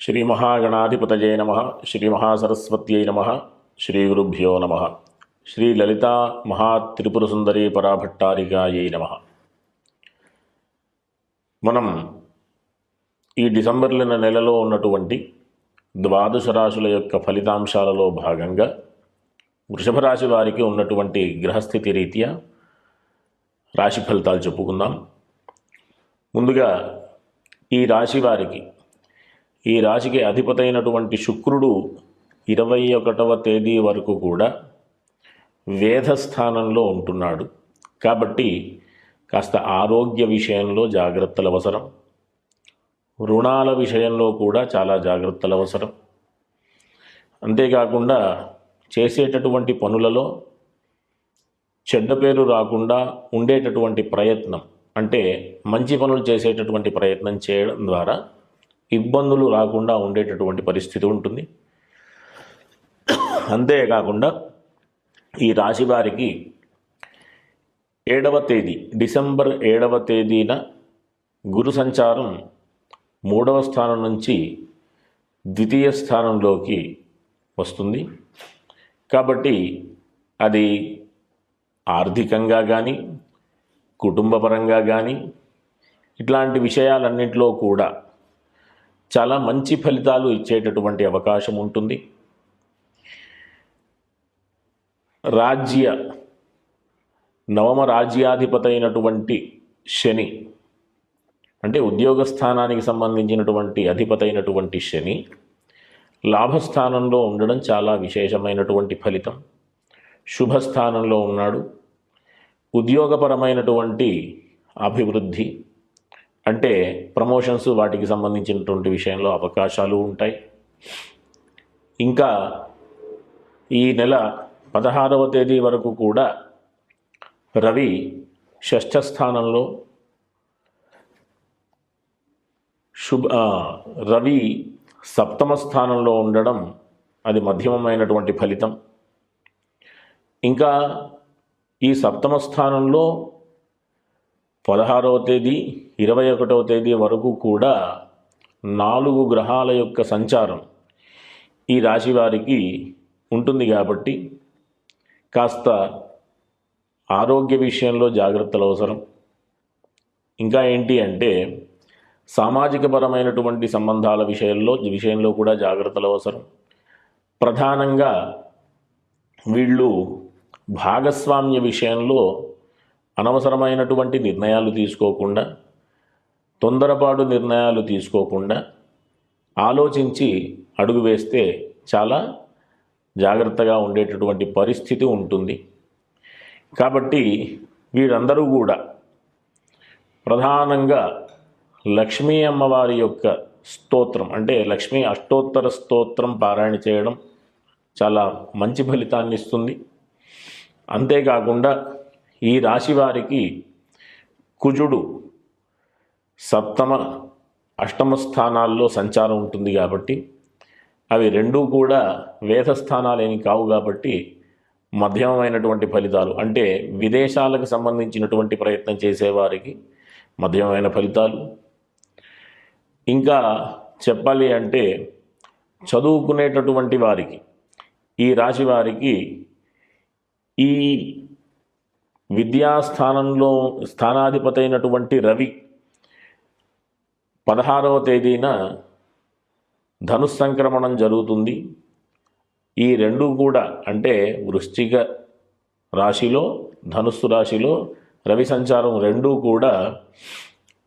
శ్రీ మహాగణాధిపతయే నమ శ్రీ మహాసరస్వత్యై నమ శ్రీ గురుభ్యో నమ శ్రీ లలితా మహాత్రిపుర సుందరీ పరాభట్టారికాయై నమ. మనం ఈ డిసెంబర్ నెలలో ఉన్నటువంటి ద్వాదశ రాశుల యొక్క ఫలితాంశాలలో భాగంగా వృషభ రాశి వారికి ఉన్నటువంటి గ్రహస్థితి రీత్యా రాశి ఫలితాలు చెప్పుకుందాం. ముందుగా ఈ రాశి వారికి ఈ రాశికి అధిపతైనటువంటి శుక్రుడు ఇరవై ఒకటవ తేదీ వరకు కూడా వేధస్థానంలో ఉంటున్నాడు. కాబట్టి కాస్త ఆరోగ్య విషయంలో జాగ్రత్తలు అవసరం. రుణాల విషయంలో కూడా చాలా జాగ్రత్తలు అవసరం. అంతేకాకుండా చేసేటటువంటి పనులలో చెడ్డ పేరు రాకుండా ఉండేటటువంటి ప్రయత్నం అంటే మంచి పనులు చేసేటటువంటి ప్రయత్నం చేయడం ద్వారా ఇబ్బందులు రాకుండా ఉండేటటువంటి పరిస్థితి ఉంటుంది. అంతేకాకుండా ఈ రాశి వారికి ఏడవ తేదీ డిసెంబర్ ఏడవ తేదీన గురు సంచారం మూడవ స్థానం నుంచి ద్వితీయ స్థానంలోకి వస్తుంది. కాబట్టి అది ఆర్థికంగా కానీ కుటుంబపరంగా కానీ ఇట్లాంటి విషయాలన్నింటిలో కూడా చాలా మంచి ఫలితాలు ఇచ్చేటటువంటి అవకాశం ఉంటుంది. రాజ్య నవమ రాజ్యాధిపతి అయినటువంటి శని అంటే ఉద్యోగ స్థానానికి సంబంధించినటువంటి అధిపతి అయినటువంటి శని లాభస్థానంలో ఉండడం చాలా విశేషమైనటువంటి ఫలితం. శుభస్థానంలో ఉన్నాడు. ఉద్యోగపరమైనటువంటి అభివృద్ధి అంటే ప్రమోషన్స్ వాటికి సంబంధించినటువంటి విషయంలో అవకాశాలు ఉంటాయి. ఇంకా ఈ నెల పదహారవ తేదీ వరకు కూడా రవి షష్ఠ స్థానంలో శుభ రవి సప్తమ స్థానంలో ఉండడం అది మధ్యమమైనటువంటి ఫలితం. ఇంకా ఈ సప్తమ స్థానంలో పదహారవ తేదీ ఇరవై ఒకటవ తేదీ వరకు కూడా నాలుగు గ్రహాల యొక్క సంచారం ఈ రాశి వారికి ఉంటుంది కాబట్టి కాస్త ఆరోగ్య విషయంలో జాగ్రత్తలు అవసరం. ఇంకా ఏంటి అంటే సామాజిక పరమైనటువంటి సంబంధాల విషయంలో విషయంలో కూడా జాగ్రత్తలు అవసరం. ప్రధానంగా వీళ్ళు భాగస్వామ్య విషయంలో అనవసరమైనటువంటి నిర్ణయాలు తీసుకోకుండా తొందరపాటు నిర్ణయాలు తీసుకోకుండా ఆలోచించి అడుగు వేస్తే చాలా జాగ్రత్తగా ఉండేటటువంటి పరిస్థితి ఉంటుంది. కాబట్టి వీరందరూ కూడా ప్రధానంగా లక్ష్మీ అమ్మవారి యొక్క స్తోత్రం అంటే లక్ష్మీ అష్టోత్తర స్తోత్రం పారాయణ చేయడం చాలా మంచి ఫలితాన్ని ఇస్తుంది. అంతేకాకుండా ఈ రాశి వారికి కుజుడు సప్తమ అష్టమ స్థానాల్లో సంచారం ఉంటుంది కాబట్టి అవి రెండూ కూడా వేద స్థానాలేమి కావు కాబట్టి మధ్యమమైనటువంటి ఫలితాలు. అంటే విదేశాలకు సంబంధించినటువంటి ప్రయత్నం చేసేవారికి మధ్యమైన ఫలితాలు. ఇంకా చెప్పాలి అంటే చదువుకునేటటువంటి వారికి ఈ రాశి వారికి ఈ విద్యాస్థానంలో స్థానాధిపతి అయినటువంటి రవి పదహారవ తేదీన ధనుస్సంక్రమణం జరుగుతుంది. ఈ రెండు కూడా అంటే వృశ్చిక రాశిలో ధనుస్సు రాశిలో రవి సంచారం రెండూ కూడా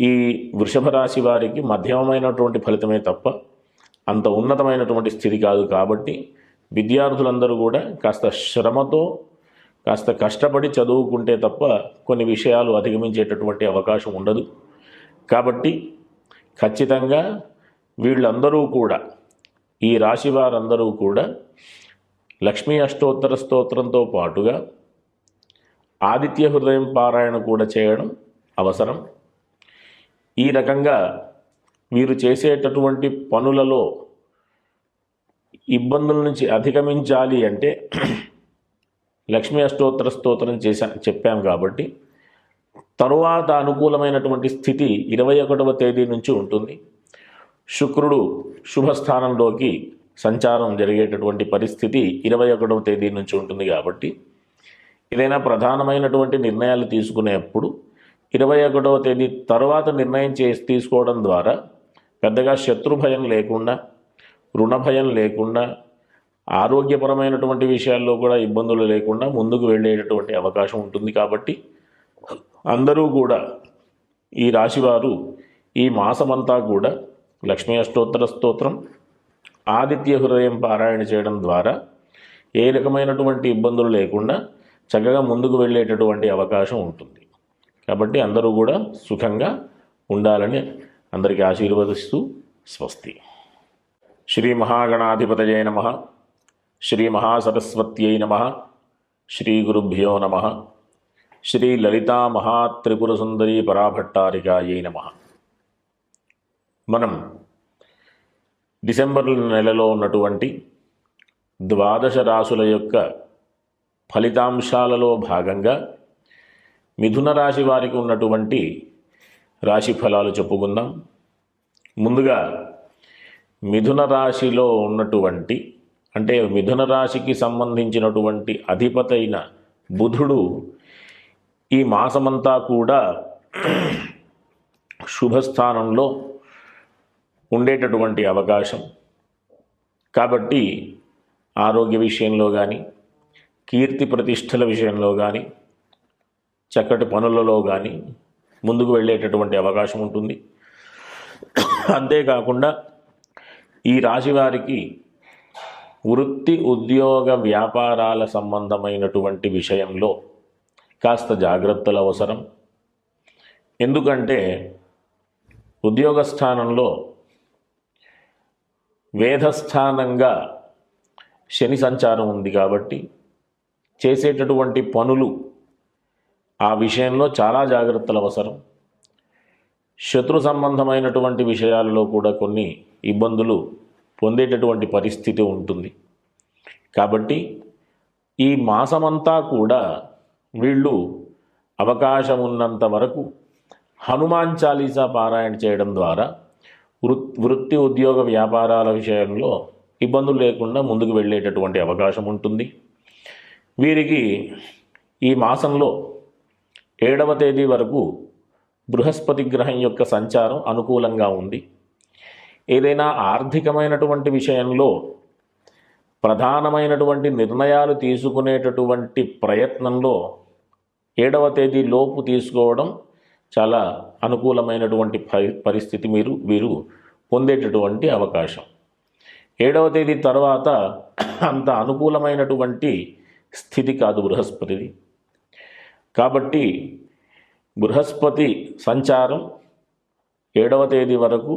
ఈ వృషభ రాశి వారికి మధ్యమమైనటువంటి ఫలితమే తప్ప అంత ఉన్నతమైనటువంటి స్థితి కాదు కాబట్టి విద్యార్థులందరూ కూడా కాస్త శ్రమతో కాస్త కష్టపడి చదువుకుంటే తప్ప కొన్ని విషయాలు అధిగమించేటటువంటి అవకాశం ఉండదు. కాబట్టి ఖచ్చితంగా వీళ్ళందరూ కూడా ఈ రాశి వారందరూ కూడా లక్ష్మీ అష్టోత్తర స్తోత్రంతో పాటుగా ఆదిత్య హృదయం పారాయణ కూడా చేయడం అవసరం. ఈ రకంగా వీరు చేసేటటువంటి పనులలో ఇబ్బందుల నుంచి అధిగమించాలి అంటే లక్ష్మీ అష్టోత్తర స్తోత్రం చేశా చెప్పాం కాబట్టి తరువాత అనుకూలమైనటువంటి స్థితి ఇరవై ఒకటవ తేదీ నుంచి ఉంటుంది. శుక్రుడు శుభస్థానంలోకి సంచారం జరిగేటటువంటి పరిస్థితి ఇరవై ఒకటవ తేదీ నుంచి ఉంటుంది కాబట్టి ఏదైనా ప్రధానమైనటువంటి నిర్ణయాలు తీసుకునేప్పుడు ఇరవై ఒకటవ తేదీ తర్వాత నిర్ణయం చేసి తీసుకోవడం ద్వారా పెద్దగా శత్రు భయం లేకుండా రుణ భయం లేకుండా ఆరోగ్యపరమైనటువంటి విషయాల్లో కూడా ఇబ్బందులు లేకుండా ముందుకు వెళ్ళేటటువంటి అవకాశం ఉంటుంది కాబట్టి అందరూ కూడా ఈ రాశివారు ఈ మాసమంతా కూడా లక్ష్మీ అష్టోత్తర స్తోత్రం ఆదిత్య హృదయం పారాయణ చేయడం ద్వారా ఏ రకమైనటువంటి ఇబ్బందులు లేకుండా చక్కగా ముందుకు వెళ్ళేటటువంటి అవకాశం ఉంటుంది. కాబట్టి అందరూ కూడా సుఖంగా ఉండాలని అందరికీ ఆశీర్వదిస్తూ స్వస్తి. శ్రీ మహాగణాధిపతయే నమ. శ్రీ మహాసరస్వత్యై నమ. శ్రీ గురుభ్యో నమ. శ్రీ లలితా మహాత్రిపుర సుందరి పరాభట్టారికాయై నమ. మనం డిసెంబర్ నెలలో ఉన్నటువంటి ద్వాదశ రాశుల యొక్క ఫలితాంశాలలో భాగంగా మిథున రాశి వారికి ఉన్నటువంటి రాశి ఫలాలు చెప్పుకుందాం. ముందుగా మిథున రాశిలో ఉన్నటువంటి అంటే మిథున రాశికి సంబంధించినటువంటి అధిపతైన బుధుడు ఈ మాసమంతా కూడా శుభస్థానంలో ఉండేటటువంటి అవకాశం. కాబట్టి ఆరోగ్య విషయంలో కానీ కీర్తి ప్రతిష్టల విషయంలో కానీ చక్కటి పనులలో కానీ ముందుకు వెళ్ళేటటువంటి అవకాశం ఉంటుంది. అంతేకాకుండా ఈ రాశి వారికి వృత్తి ఉద్యోగ వ్యాపారాల సంబంధమైనటువంటి విషయంలో కాస్త జాగ్రత్తలు అవసరం. ఎందుకంటే ఉద్యోగ స్థానంలో వేధస్థానంగా శని సంచారం ఉంది కాబట్టి చేసేటటువంటి పనులు ఆ విషయంలో చాలా జాగ్రత్తలు అవసరం. శత్రు సంబంధమైనటువంటి విషయాలలో కూడా కొన్ని ఇబ్బందులు పొందేటటువంటి పరిస్థితి ఉంటుంది. కాబట్టి ఈ మాసమంతా కూడా వీళ్ళు అవకాశం ఉన్నంత వరకు హనుమాన్ చాలీసా పారాయణ చేయడం ద్వారా వృ వృత్తి ఉద్యోగ వ్యాపారాల విషయంలో ఇబ్బందులు లేకుండా ముందుకు వెళ్ళేటటువంటి అవకాశం ఉంటుంది. వీరికి ఈ మాసంలో ఏడవ తేదీ వరకు బృహస్పతి గ్రహం యొక్క సంచారం అనుకూలంగా ఉంది. ఏదైనా ఆర్థికమైనటువంటి విషయంలో ప్రధానమైనటువంటి నిర్ణయాలు తీసుకునేటటువంటి ప్రయత్నంలో ఏడవ తేదీ లోపు తీసుకోవడం చాలా అనుకూలమైనటువంటి పరి పరిస్థితి మీరు వీరు పొందేటటువంటి అవకాశం. ఏడవ తేదీ తర్వాత అంత అనుకూలమైనటువంటి స్థితి కాదు బృహస్పతిది. కాబట్టి బృహస్పతి సంచారం ఏడవ తేదీ వరకు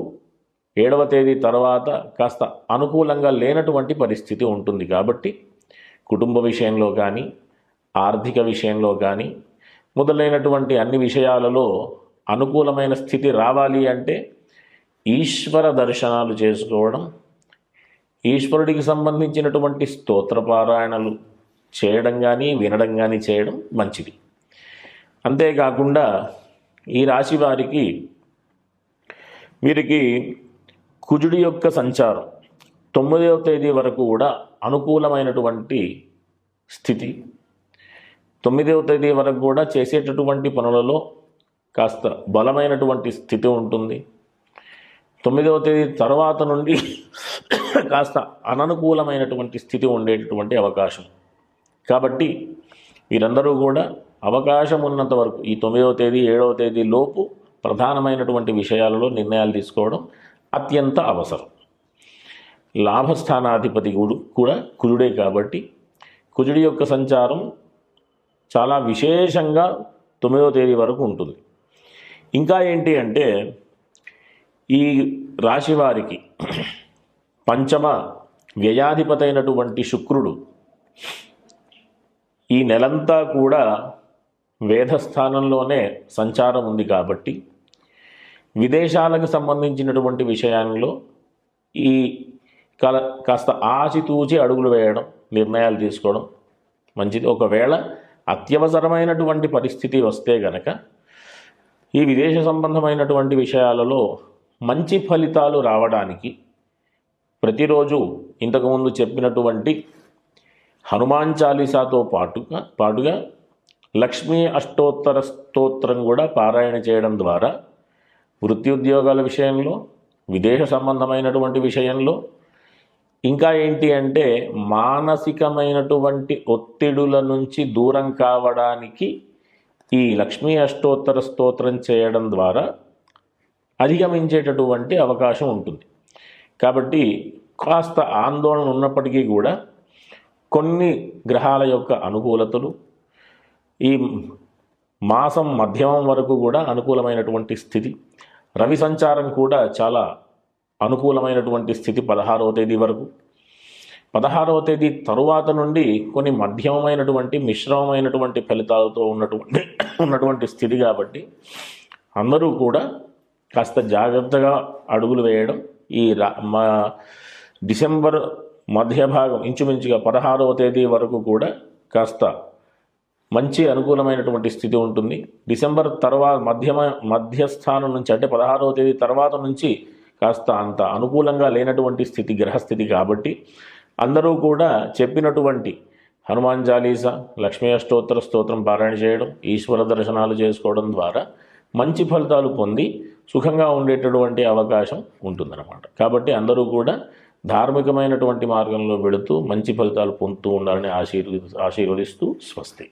ఏడవ తేదీ తర్వాత కాస్త అనుకూలంగా లేనటువంటి పరిస్థితి ఉంటుంది కాబట్టి కుటుంబ విషయంలో కానీ ఆర్థిక విషయంలో కానీ మొదలైనటువంటి అన్ని విషయాలలో అనుకూలమైన స్థితి రావాలి అంటే ఈశ్వర దర్శనాలు చేసుకోవడం ఈశ్వరుడికి సంబంధించినటువంటి స్తోత్రపారాయణలు చేయడం కానీ వినడం కానీ చేయడం మంచిది. అంతేకాకుండా ఈ రాశి వారికి వీరికి కుజుడి యొక్క సంచారం తొమ్మిదవ తేదీ వరకు కూడా అనుకూలమైనటువంటి స్థితి తొమ్మిదవ తేదీ వరకు కూడా చేసేటటువంటి పనులలో కాస్త బలమైనటువంటి స్థితి ఉంటుంది. తొమ్మిదవ తేదీ తర్వాత నుండి కాస్త అననుకూలమైనటువంటి స్థితి ఉండేటటువంటి అవకాశం. కాబట్టి వీరందరూ కూడా అవకాశం ఉన్నంత వరకు ఈ తొమ్మిదవ తేదీ ఏడవ తేదీ లోపు ప్రధానమైనటువంటి విషయాలలో నిర్ణయాలు తీసుకోవడం అత్యంత అవసరం. లాభస్థానాధిపతి కూడా కూడా కుజుడే కాబట్టి కుజుడి యొక్క సంచారం చాలా విశేషంగా తొమ్మిదవ తేదీ వరకు ఉంటుంది. ఇంకా ఏంటి అంటే ఈ రాశి వారికి పంచమ వ్యయాధిపతైనటువంటి శుక్రుడు ఈ నెలంతా కూడా వేధస్థానంలోనే సంచారం ఉంది కాబట్టి విదేశాలకు సంబంధించినటువంటి విషయాల్లో ఈ కల కాస్త ఆచితూచి అడుగులు వేయడం నిర్ణయాలు తీసుకోవడం మంచిది. ఒకవేళ అత్యవసరమైనటువంటి పరిస్థితి వస్తే గనక ఈ విదేశ సంబంధమైనటువంటి విషయాలలో మంచి ఫలితాలు రావడానికి ప్రతిరోజు ఇంతకుముందు చెప్పినటువంటి హనుమాన్ చాలీసాతో పాటుగా పాటుగా లక్ష్మీ అష్టోత్తర స్తోత్రం కూడా పారాయణ చేయడం ద్వారా వృత్తి ఉద్యోగాల విషయంలో విదేశ సంబంధమైనటువంటి విషయంలో ఇంకా ఏంటి అంటే మానసికమైనటువంటి ఒత్తిడుల నుంచి దూరం కావడానికి ఈ లక్ష్మీ అష్టోత్తర స్తోత్రం చేయడం ద్వారా అధిగమించేటటువంటి అవకాశం ఉంటుంది. కాబట్టి కాస్త ఆందోళన ఉన్నప్పటికీ కూడా కొన్ని గ్రహాల యొక్క అనుకూలతలు ఈ మాసం మధ్యమం వరకు కూడా అనుకూలమైనటువంటి స్థితి రవి సంచారం కూడా చాలా అనుకూలమైనటువంటి స్థితి పదహారవ తేదీ వరకు. పదహారవ తేదీ తరువాత నుండి కొన్ని మధ్యమమైనటువంటి మిశ్రమమైనటువంటి ఫలితాలతో ఉన్నటువంటి ఉన్నటువంటి స్థితి కాబట్టి అందరూ కూడా కాస్త జాగ్రత్తగా అడుగులు వేయడం. ఈ రా మా డిసెంబర్ మధ్య భాగం ఇంచుమించుగా పదహారవ తేదీ వరకు కూడా కాస్త మంచి అనుకూలమైనటువంటి స్థితి ఉంటుంది. డిసెంబర్ తర్వాత మధ్యమ మధ్యస్థానం నుంచి అంటే పదహారవ తేదీ తర్వాత నుంచి కాస్త అంత అనుకూలంగా లేనటువంటి స్థితి గ్రహస్థితి కాబట్టి అందరూ కూడా చెప్పినటువంటి హనుమాన్ చాలీసా లక్ష్మీ అష్టోత్తర స్తోత్రం పారాయణ చేయడం ఈశ్వర దర్శనాలు చేసుకోవడం ద్వారా మంచి ఫలితాలు పొంది సుఖంగా ఉండేటటువంటి అవకాశం ఉంటుందన్నమాట. కాబట్టి అందరూ కూడా ధార్మికమైనటువంటి మార్గంలో వెళుతూ మంచి ఫలితాలు పొందుతూ ఉండాలని ఆశీర్వ ఆశీర్వదిస్తూ స్వస్తి.